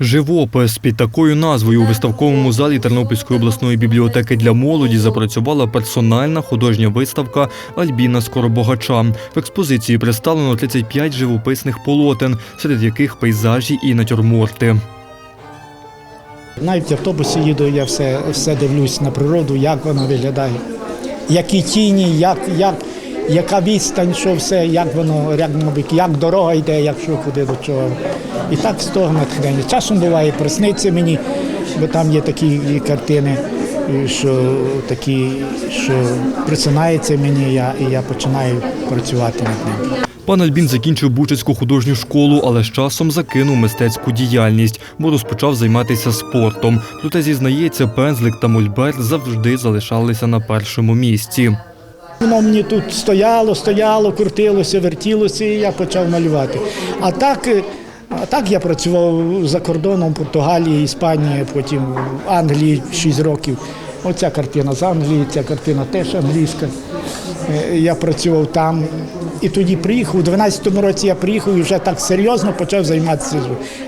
Живопис під такою назвою у виставковому залі Тернопільської обласної бібліотеки для молоді запрацювала персональна художня виставка Альбіна Скоробогача. В експозиції представлено 35 живописних полотен, серед яких пейзажі і натюрморти. Навіть в автобусі їду, я все, все дивлюсь на природу, як вона виглядає, які тіні, як, як, яка відстань, що все, як воно, як, мабуть, як дорога йде, як що куди до чого. І так з того натхнення. Часом буває, присниться мені, бо там є такі картини, що такі, що присинається мені, я, і я починаю працювати над ним. Пан Альбін закінчив Бучацьку художню школу, але з часом закинув мистецьку діяльність, бо розпочав займатися спортом. Проте зізнається, пензлик та мольберт завжди залишалися на першому місці. Воно мені тут стояло, стояло, крутилося, вертілося, і я почав малювати. А так, е, а так я працював за кордоном Португалії, Іспанії, потім в Англії 6 років. Оця картина з Англії, ця картина теж англійська. Е, Я працював там. І тоді приїхав. У 12-му році я приїхав і вже так серйозно почав займатися.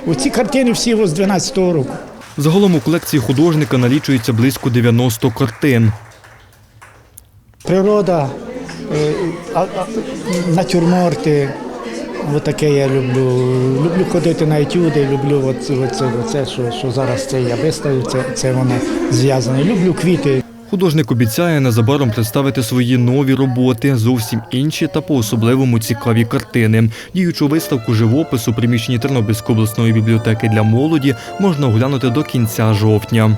Оці картини всі з 12-го року. Загалом у колекції художника налічується близько 90 картин. Природа, е, натюрморти. Отаке я люблю. Люблю ходити на етюди, люблю оце, оце, оце що, що зараз це я виставив, це, це воно зв'язане. Люблю квіти. Художник обіцяє незабаром представити свої нові роботи, зовсім інші та по-особливому цікаві картини. Діючу виставку живопису приміщенні Тернопільської обласної бібліотеки для молоді можна оглянути до кінця жовтня.